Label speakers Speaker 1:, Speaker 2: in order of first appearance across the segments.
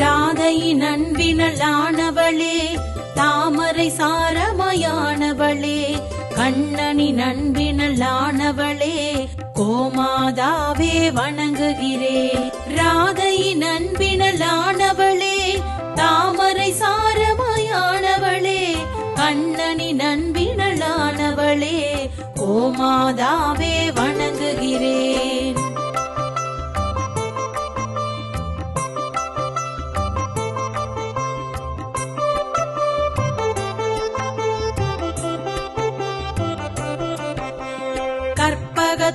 Speaker 1: ராதையின் அன்பினலானவளே தாமரை சாரமயானவளே கண்ணனின் அன்பினலானவளே கோமாதாவே வணங்குகிறே. ராதையின் அன்பினலானவளே தாமரை சாரமயானவளே கண்ணனின் அன்பினலானவளே கோமாதாவே வண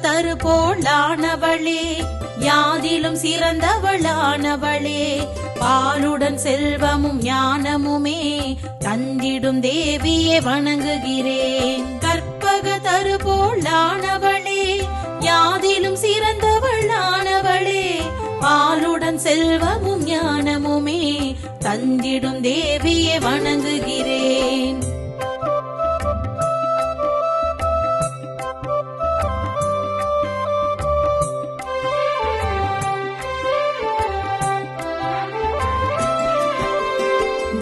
Speaker 1: தரு போலானவளே யாதிலும் சிறந்தவளானவளே. பாலுடன் செல்வமும் ஞானமுமே தந்திடும் தேவியே வணங்குகிறேன். கற்பக தரு போலானவளே யாதிலும் சிறந்தவளானவளே. பாலுடன் செல்வமும் ஞானமுமே தந்திடும் தேவியே வணங்குகிறேன்.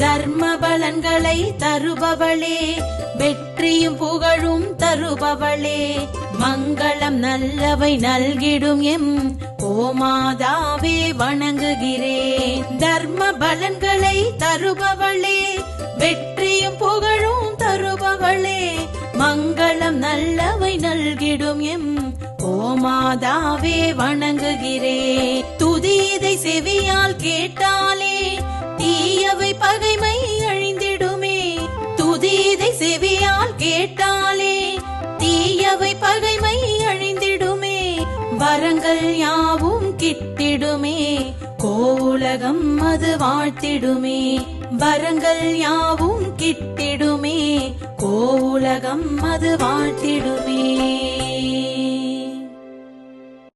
Speaker 1: தர்ம பலன்களை தருபவளே வெற்றியும் புகழும் தருபவளே. மங்களம் நல்லவை நல்கிடும் எம் ஓமாதாவே வணங்குகிறேன். தர்ம பலன்களை தருபவளே வெற்றியும் புகழும் தருபவளே. மங்களம் நல்லவை நல்கிடும் எம் ஓமாதாவே வணங்குகிறேன். துதியதை செவியால் கேட்டாலே துதியதை செவியால் கேட்டாலே தீயவை பகைமை அழிந்திடுமே வரங்கள் யாவும் கிட்டிடுமே கோலகம் அது வாழ்த்திடுமே வரங்கள் யாவும் கிட்டிடுமே கோலகம் அது வாழ்த்திடுமே.